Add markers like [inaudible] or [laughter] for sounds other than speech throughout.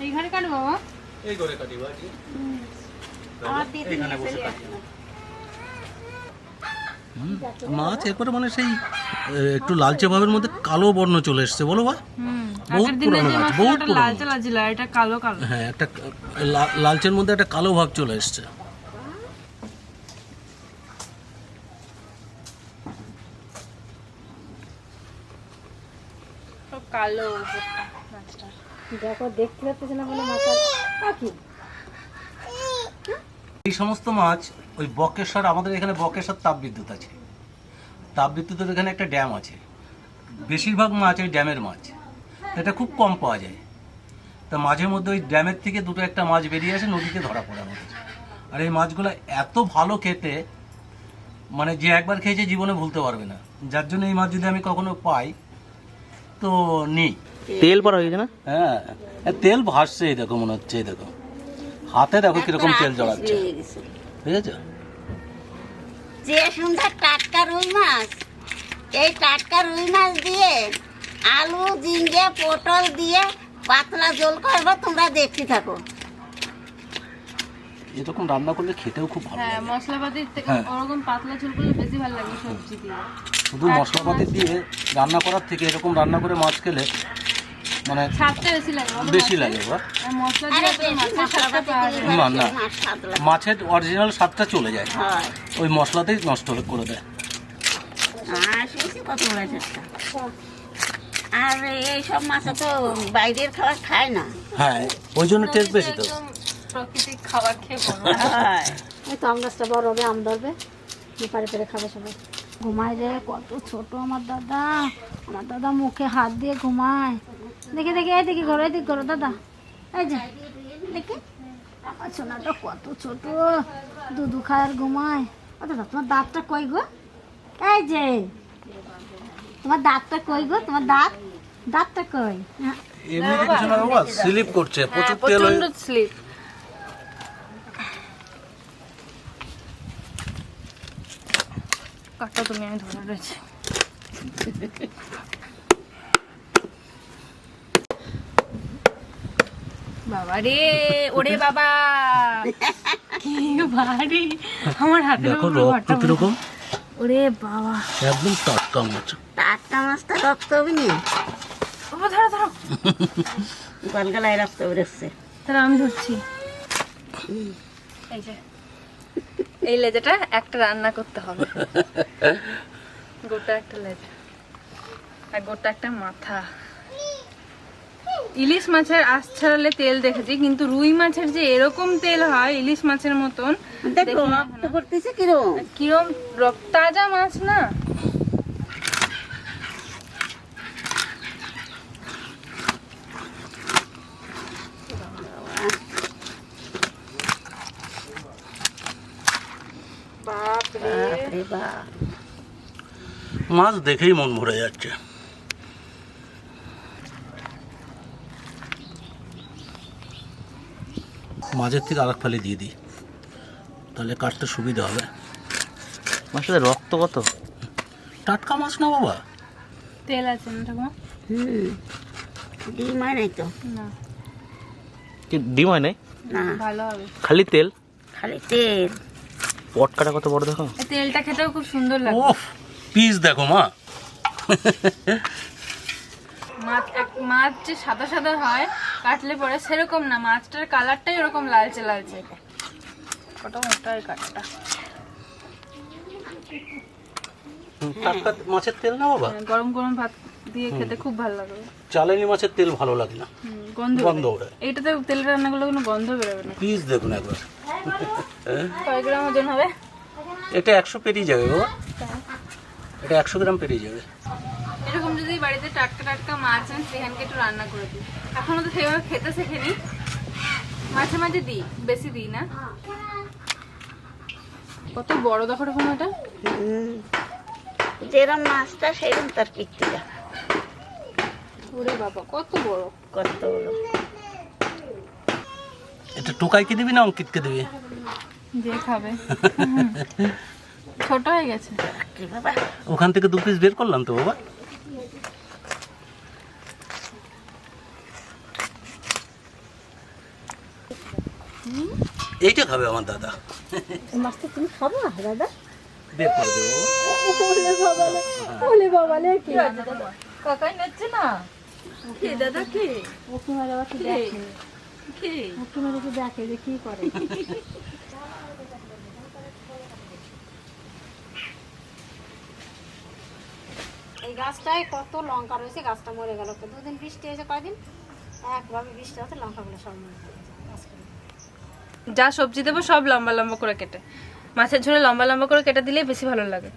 এইখানে কাটবো বাবা। এই করে কাটি বাজি। এখানে বসে কাটি। মাছ এরপরে মানে সেই একটু লালচে ভাবের মধ্যে কালো বর্ণ চলে এসছে বলো বা বহুত পুরনো মাছ, বহুত পুরনো। লালচে লালচে। লাগে, এটা কালো কালো। হ্যাঁ একটা লা- লালচের মধ্যে একটা কালো ভাব চলে এসছে। সব কালো মাছটা। দেখো দেখতে পাচ্ছি না বলে মাথা পাখি এই সমস্ত মাছ ওই বকেশ্বর আমাদের এখানে বকেশ্বর তাপবিদ্যুৎ আছে। তাপবিদ্যুতের এখানে একটা ড্যাম আছে। বেশিরভাগ মাছ ওই ড্যামের মাছ। এটা খুব কম পাওয়া যায়। তা মাঝে মধ্যে ওই ড্যামের থেকে দুটো একটা মাছ বেরিয়ে আসে নদীতে ধরা পড়ে আমাদের। আর এই মাছগুলো এত ভালো খেতে মানে যে একবার খেয়েছে জীবনে ভুলতে পারবে না। যার জন্য এই মাছ যদি আমি কখনো পাই তো নেই। তেল পড়া হয়েছে না? হ্যাঁ তেল ভাসছে এই দেখো মনে হচ্ছে এই দেখো। হাতে দেখো কীরকম তেল জড়াচ্ছে। বুঝেছ? যে সুন্দর টাটকা রুই মাছ এই টাটকা রুই মাছ দিয়ে আলু ঝিঙ্গে পটল দিয়ে পাতলা জল করব তোমরা দেখতে থাকো। এরকম রান্না করলে খেতেও খুব ভালো হ্যাঁ লাগে। মশলাপাতির থেকে হ্যাঁ। ওরকম পাতলা ঝোল করলে বেশি ভালো লাগে সবজি দিয়ে। শুধু মশলাপাতি দিয়ে রান্না করার থেকে এরকম রান্না করে মাছ খেলে মানে বেশি লাগে না, না। মাছ স্বাদ লাগে। মাছের অরিজিনাল স্বাদটা চলে যায়। ওই মশলাতেই নষ্ট করে দেয়। আর এইসব মাছে তো বাইরের খাবার খায় না। হ্যাঁ ওই জন্য টেস্ট বেশি তো। একদম খাবার খেয়ে বড়। হয়। এই তো আম গাছটা বড় হবে আম ধরবে। পারে পেরে খাবে সবাই। ঘুমায় রে কত ছোট আমার দাদা। আমার দাদা মুখে হাত দিয়ে ঘুমায়। দেখে দেখে এই দেখি করো এই দিকে করো দাদা। এই যে দেখি। আমার সোনাটা কত ছোট। দুধু খায় আর ঘুমায়। ও দাদা তোমার দাঁতটা কই গো? এই যে তোমার দাঁতটা কই গো? তোমার দাঁত? দাঁতটা কই? হ্যাঁ, এমনি কিছু না বাবা স্লিপ করছে প্রচুর তেল হয়ে প্রচণ্ড স্লিপ। কাটা তুমি আমি ধরে রয়েছে বাবা রে ওরে বাবা। কি ভারী আমার হাতের দেখো রক্ত কীরকম? ওরে বাবা। একদম টাটকা মাছ। টাটকা মাছটা রক্ত হবে নি বাবা ধরো ধরো। গলগলায় রক্ত বেরোচ্ছে। তাহলে আমি ধরছি। এই যে। এই লেজাটা একটা রান্না করতে হবে। গোটা একটা লেজা। আর গোটা একটা মাথা। ইলিশ মাছের আঁশ ছাড়ালে তেল দেখেছি কিন্তু রুই মাছের যে এরকম তেল হয় ইলিশ মাছের মতন দেখো করতেছে কিরম? কিরম তাজা মাছ না। মাছ দেখেই মন ভরে যাচ্ছে। মাঝের থেকে আরেক ফালি দিয়ে দিই। তাহলে কাটতে সুবিধা হবে। মাছের রক্ত কত? টাটকা মাছ না বাবা? তেল আছে না ঠাকুমা? ডিম হয় নাই তো? না। কি ডিম হয় নাই? না। ভালো হবে। খালি তেল? খালি তেল। পট কাটা কত বড় দেখো। তেলটা খেতেও খুব সুন্দর লাগে পিস দেখো মা। মাছ এক মাছ যে সাদা সাদা হয় কাটলে পরে সেরকম না মাছটার কালারটাই ওরকম লালচে লালচে। কত মোটা এই কাঠটা মাছের তেল না বাবা? গরম গরম ভাত দিয়ে খেতে খুব ভালো লাগে। চালানি মাছের তেল ভালো লাগে না। গন্ধ গন্ধ। ওঠে এইটাতে তেল রান্না করলে কোনো গন্ধ বেরোবে না। পিস দেখুন একবার। কয় গ্রাম ওজন হবে? এটা একশো পেরিয়ে যাবে বাবা এটা একশো গ্রাম পেরিয়ে যাবে। এরকম যদি বাড়িতে টাটকা টাটকা মাছ আন সেখানকে একটু রান্না করে দিই। এখনও তো সেভাবে খেতে শেখেনি। মাঝে মাঝে দিই বেশি দিই না। কত বড় দেখো এরকম এটা যেরম মাছটা সেরম তার পিকটিটা ওরে বাবা কত বড়। কত বড়। এটা টোকাইকে দিবি না অঙ্কিতকে দিবি? যে খাবে। ছোট হয়ে গেছে। ওখান থেকে দু পিস বের করলাম তো বাবা। এইটা খাবে আমার দাদা। মাছটা তুমি খাব দাদা? বের করে দেবো ওলে বাবালে ওলে বাবালে কি? কাকাই নিচ্ছে না? কি দাদা কি? মুখি মেরে কি? দেখে কি মুখি মেরে কি দেখে যে কি করে। [laughs] এই গাছটায় কত লঙ্কা রয়েছে, গাছটা মরে গেল। দুদিন বৃষ্টি হয়েছে, কয়দিন? একভাবে বৃষ্টি হতে লঙ্কাগুলো সব মরে যা সবজি দেবো, সব লম্বা লম্বা করে কেটে। মাছের ঝোলে লম্বা লম্বা করে কেটে দিলেই বেশি ভালো লাগে।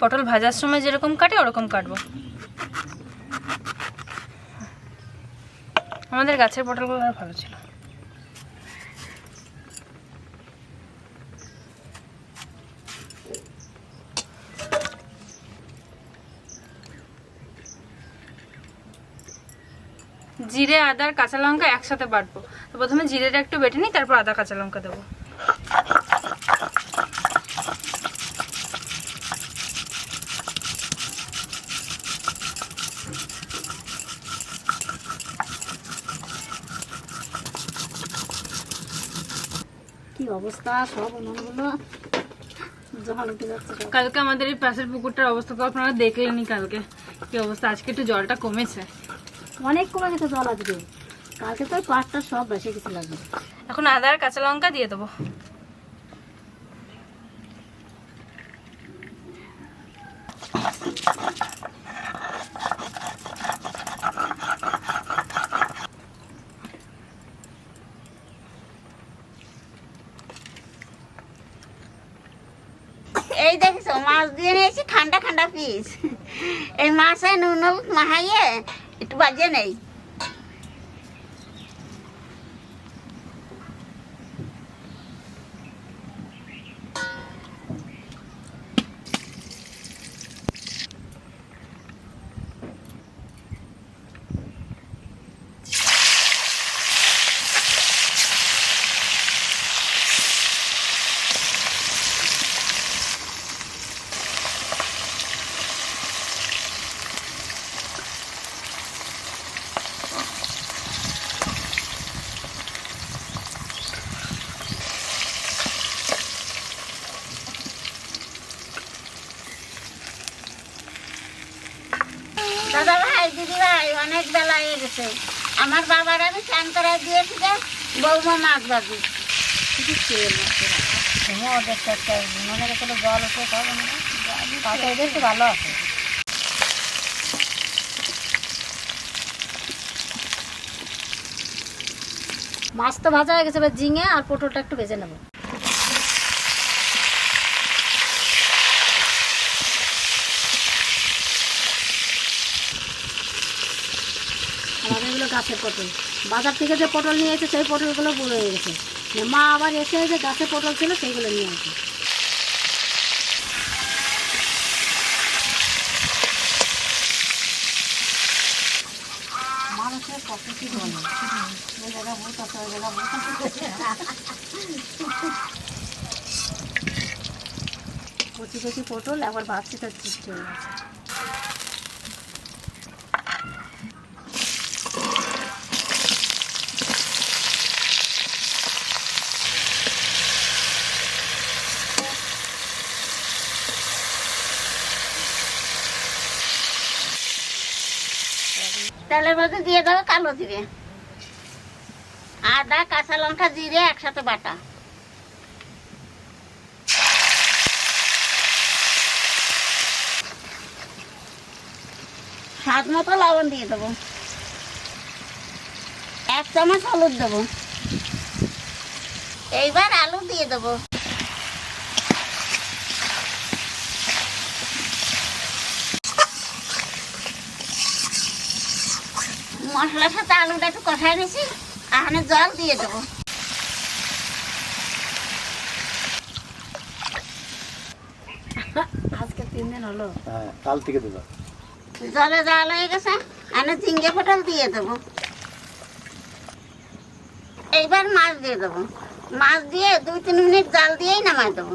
পটল ভাজার সময় যেরকম কাটে, ওরকম কাটবো। আমাদের গাছের পটলগুলো ভালো ছিল। জিরে আদার কাঁচা লঙ্কা একসাথে বাটবো। তো প্রথমে জিরেটা একটু বেটে নিই তারপর আদা কাঁচা লঙ্কা দেবো। কি অবস্থা? সব উনুনগুলো। কালকে আমাদের এই পাশের পুকুরটার অবস্থা তো আপনারা দেখলেনই কালকে। কি অবস্থা? আজকে একটু জলটা কমেছে। অনেক কমে গেছে জল আজকে কালকে তো পাটটা সব বেশি কিছু লাগবে। এখন আদা আর কাঁচা লঙ্কা দিয়ে দেবো। এই দেখছ মাছ দিয়ে নিয়েছি ঠান্ডা ঠান্ডা পিস। এই মাছে নুন মাহাইয়ে একটু বাজে নেই। দাদা ভাই দিদি ভাই অনেক বেলা হয়ে গেছে। আমার বাবার আমি চান করে দিয়েছি যে বৌমা মাছ বাজি হ্যাঁ মনে রেখে জল তাতে তো ভালো আছে। মাছ তো ভাজা হয়ে গেছে এবার ঝিঙে আর পটলটা একটু ভেজে নেব। গাছের পটল। বাজার থেকে যে পটল নিয়ে এসে সেই পটলগুলো বুড়ো হয়ে গেছে। মা আবার এসে যে গাছের পটল ছিল সেইগুলো নিয়ে আসে। কি। কচি কচি পটল, আবার ভাবছি তার হয়ে গেছে। তেলের মধ্যে দিয়ে দেবো কালো জিরে। আদা, কাঁচা লঙ্কা, জিরে, একসাথে বাটা। স্বাদ মতো লবণ দিয়ে দেবো। এক চামচ হলুদ দেবো। এইবার আলু দিয়ে দেবো। মশলার সাথে আলুটা একটু কষাই নিয়েছি এখানে জল দিয়ে দেবো। আজকে তিন দিন হলো। হ্যাঁ কাল থেকে দেবো জলে। জাল হয়ে গেছে এনে ঝিঙ্গে পটল দিয়ে দেবো। এইবার মাছ দিয়ে দেবো। মাছ দিয়ে দুই তিন মিনিট জাল দিয়েই নামাই দেবো।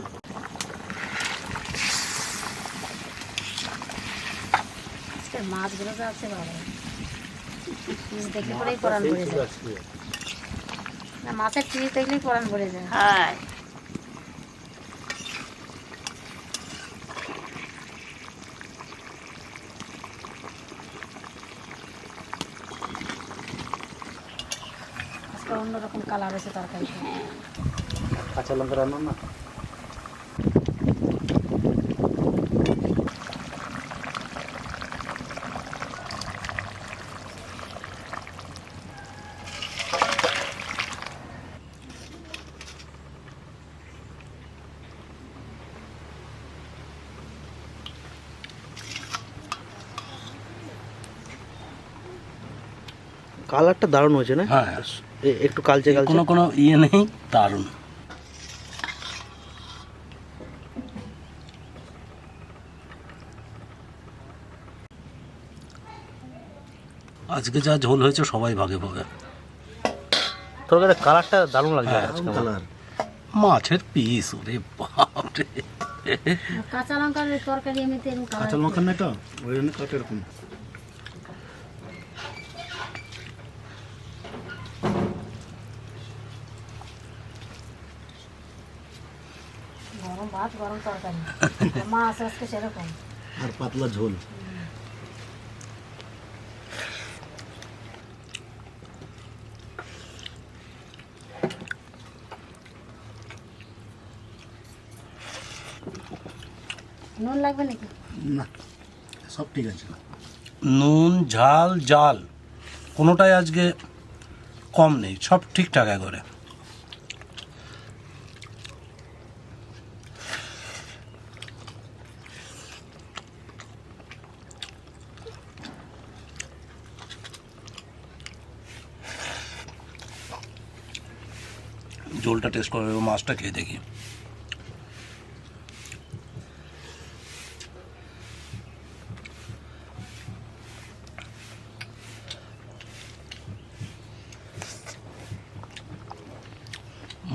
মাছগুলো যা আছে ভালো। দেখলে পরেই পরান ভরে যায়। না মাছের পিস দেখলেই পরান ভরে যায়। হয়। অন্যরকম কালার হয়েছে তরকারি কাঁচা লঙ্কা রান্না না? কালারটা দারুণ হয়েছে না? হ্যাঁ। একটু কালচে কালচে। কোনো কোনো ইয়ে নেই দারুণ। আজকে যা ঝোল হয়েছে সবাই ভাগে ভাগে। তরকারির কালারটা দারুণ লাগছে আজকে আমার। মাছের পিস ওরে বাপরে। কাঁচা লঙ্কার তরকারি এমনিতে কাঁচা লঙ্কা নেই তো? ওই জন্য কাটা এরকম। গরম তরকারি। মাছ আজকে সেরকম। আর পাতলা ঝোল। নুন লাগবে নাকি? না সব ঠিক আছে। নুন ঝাল জাল কোনোটাই আজকে কম নেই সব ঠিকঠাক একবারে। ঝোলটা টেস্ট করে মাছটা খেয়ে দেখি।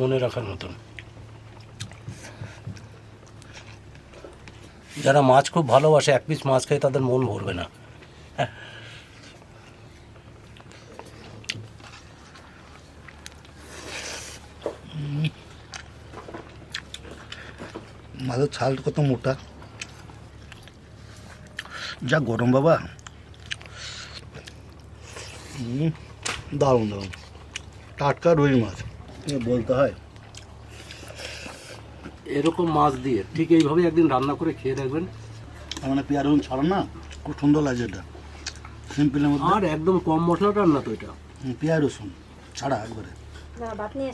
মনে রাখার মতন। যারা মাছ খুব ভালোবাসে, এক পিস মাছ খেয়ে তাদের মন ভরবে না। মাছের ছাল কত মোটা। যা গরম বাবা। হুম, দারুণ দারুণ। টাটকা রুই মাছ বলতে হয়। এরকম মাছ দিয়ে ঠিক এইভাবে একদিন রান্না করে খেয়ে দেখবেন। মানে পেঁয়াজ রসুন ছাড়া না খুব সুন্দর লাগছে এটা। সিম্পলের মধ্যে। আর একদম কম মশলা রান্না তো এটা। পেঁয়াজ রসুন ছাড়া একবারে। দাঁড়া, ভাত নিয়ে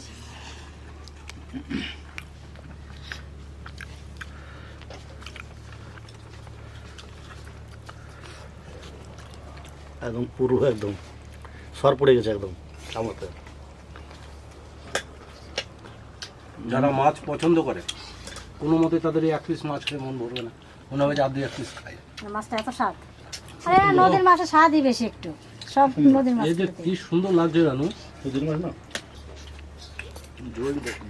একদম পুরো একদম। সর পড়ে গেছে একদম চামড়াতে যারা মাছ পছন্দ করে কোনো মতে তাদের এই এক পিস মাছ খেয়ে মন ভরবে না। মনে হবে যে আর দুই এক পিস খাই মাছটা এত স্বাদ। আরে নদীর মাছের স্বাদই বেশি একটু। সব নদীর মাছ এই যে কি সুন্দর লাগছে জানো? সুদিন মাছ না? জল দেখুন